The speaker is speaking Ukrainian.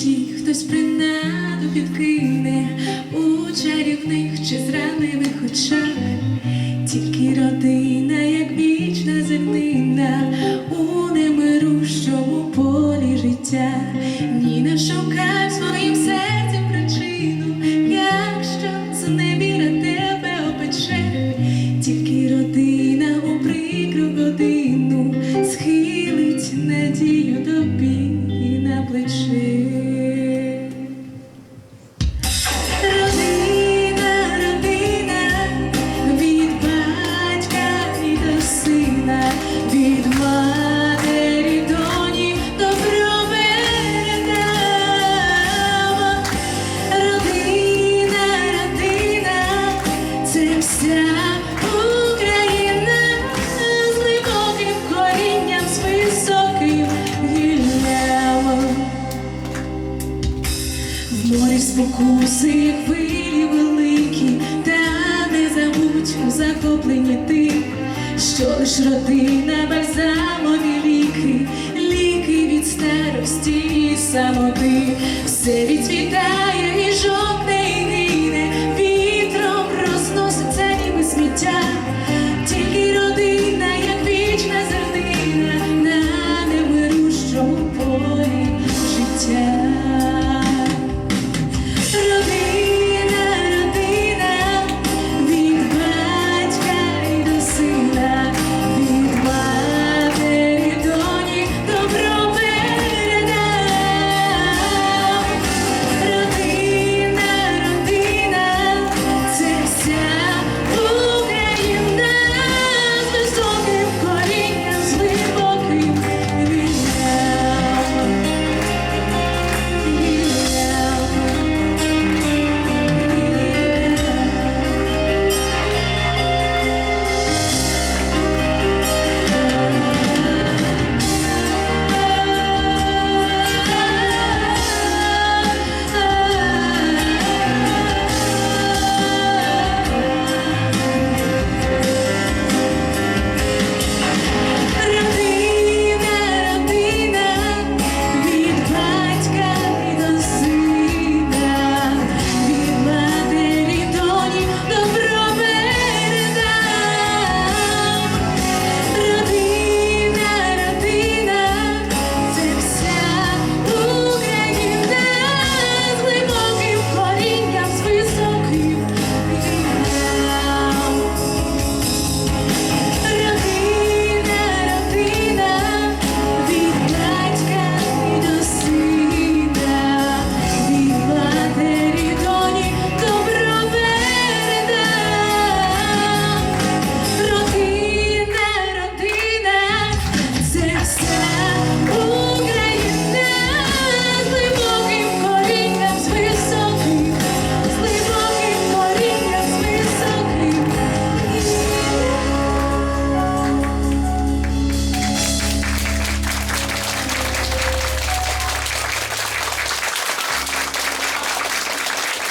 Ті, хтось принаду підкине у чарівних чи зранливих очах, тільки родина, як вічна зернина, у немирущому полі життя, Ні, не шукай своїм серцем причину, якщо це невіра тебе опече, тільки родина у прикру годину схилить надію тобі. Плечи спокуси, хвилі великі, та не забудь у захопленні ти, що лиш родина бальзамові ліки, ліки від старості і самоти, все відцвітає і жодне і гине, вітром розноситься ніби сміття, тільки родина, як вічна зернина, на невирущому полі життя.